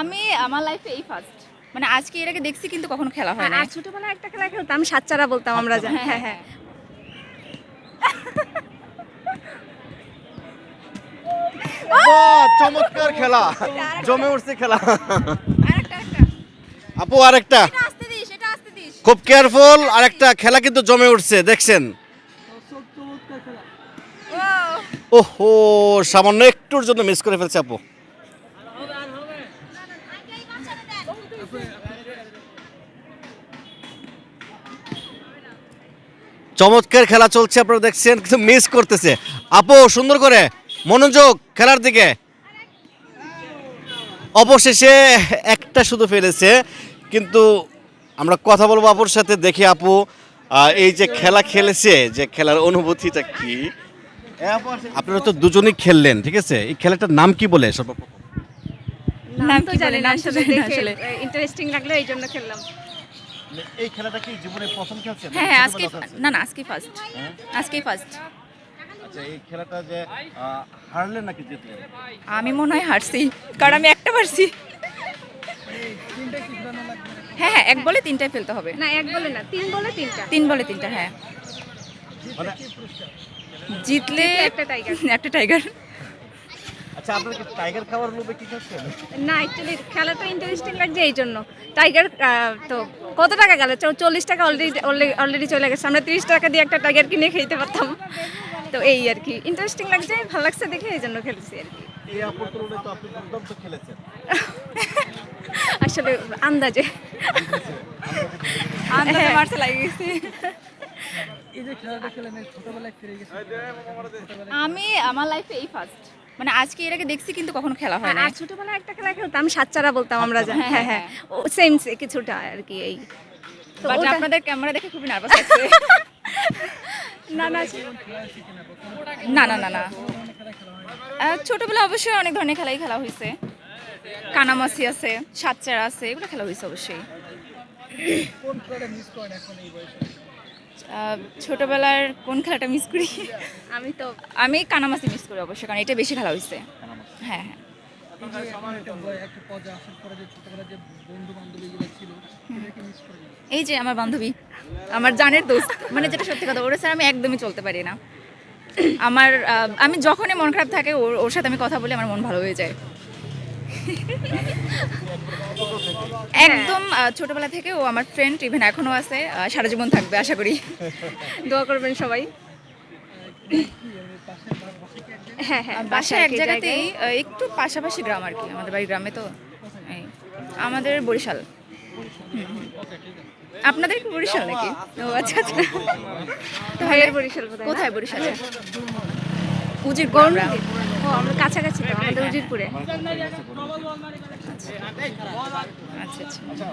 আমি আমার লাইফে এই ফার্স্ট মানে আজকে এর আগে দেখছি কিন্তু কখনো খেলা হয় না আর ছোটবেলায় একটা খেলা খেলতাম সাতচারা বলতাম আমরা যা হ্যাঁ হ্যাঁ। চমৎকার খেলা। জমে উঠছে খেলা। আপু আরেকটা। এটা আসতে দিস এটা আসতে দিস। খুব কেয়ারফুল আরেকটা খেলা কিন্তু জমে উঠছে দেখছেন? ও ওহো সামান্য একটুর জন্য মিস করে ফেলছে আপু। চমৎকার খেলা চলছে, আপনারা দেখছেন, কিন্তু মিস করতেছে। আপু, সুন্দর করে মনোযোগ খেলার দিকে। অবশেষে একটা শুধু ফেলেছে, কিন্তু আমরা কথা বলব আপুর সাথে, দেখি আপু এই যে খেলা খেলেছে, যে খেলার অনুভূতিটা কি? আপনারা তো দুজনেই খেললেন, ঠিক আছে? এই খেলাটার নাম কি বলে সর্বপ্রথম? নাম তো জানি না আসলে আসলে। ইন্টারেস্টিং লাগল এই জন্য খেললাম। এই খেলাটা কি জীবনে প্রথম খেলছেন হ্যাঁ হ্যাঁ আজকে না না আজকে ফার্স্ট আজকেই ফার্স্ট আচ্ছা এই খেলাটা যে আহ, হারলেন নাকি জিতলেন? আমি মনে হয় হারছি কারণ আমি একটা পারছি হ্যাঁ হ্যাঁ এক বলে তিনটায় ফেলতে হবে। না এক বলে না তিন বলে তিনটা। তিন বলে তিনটা হ্যাঁ। মানে জিতলে একটা টাইগার একটা টাইগার আচ্ছা আপনার কি টাইগার খাওয়ার লোভে কি খাচ্ছেন না অ্যাকচুয়ালি খেলাটা ইন্টারেস্টিং লাগছে এই জন্য। টাইগার তো কত টাকা গেল? চল্লিশ টাকা অলরেডি অলরেডি চলে গেছে। আমরা তিরিশ টাকা দিয়ে একটা টাইগার কিনে খেতে পারতাম। তো এই আর কি। ইন্টারেস্টিং লাগছে ভালো লাগছে দেখে এই জন্য খেলছি আর কি। এই আপুর তো আপনি দুর্দান্ত খেলেছেন। আসলে আন্দাজে। আন্দাজে। মারতে লাগে গেছে আমি আমার লাইফে এই ফার্স্ট মানে আজকে এর আগে দেখছি কিন্তু কখনো খেলা হয় না আর ছোটবেলায় একটা খেলা খেলতাম সাতচারা বলতাম আমরা হ্যাঁ, হ্যাঁ হ্যাঁ, হ্যাঁ। ও সেম কিছুটা আর কি এই। তো বাট আপনাদের ক্যামেরা দেখে খুবই নার্ভাস লাগছে। না না। না না না না। ছোটবেলায় অবশ্যই অনেক ধরনের খেলাই খেলা হয়েছে। কানামাসি আছে সাতচারা আছে এগুলো খেলা হয়েছে অবশ্যই। ছোটবেলার কোন খেলাটা মিস করি? আমি তো আমি কানামাসি মিস করি অবশ্যই কারণ এটা বেশি খেলা হয়েছে। হ্যাঁ হ্যাঁ। এই যে আমার বান্ধবী আমার জানের দোস্ত মানে যেটা সত্যি কথা ওর স্যার আমি একদমই চলতে পারি না। আমার আমি যখনই মন খারাপ থাকে ওর ওর সাথে আমি কথা বলি আমার মন ভালো হয়ে যায়। একদম ছোটবেলা থেকে ও আমার ফ্রেন্ড ইভেন এখনও আছে সারা জীবন থাকবে আশা করি। দোয়া করবেন সবাই। হ্যাঁ হ্যাঁ বাসা এক জায়গাতেই একটু পাশাপাশি গ্রাম আর কি আমাদের বাড়ি গ্রামে তো। আমাদের বরিশাল। আপনাদের কি বরিশাল নাকি? ও আচ্ছা আচ্ছা। ভাইয়ের বরিশাল কোথায় বরিশালে? উজির আমরা ও আমরা কাছাকাছি তো আমাদের উজিরপুরে। আচ্ছা আচ্ছা।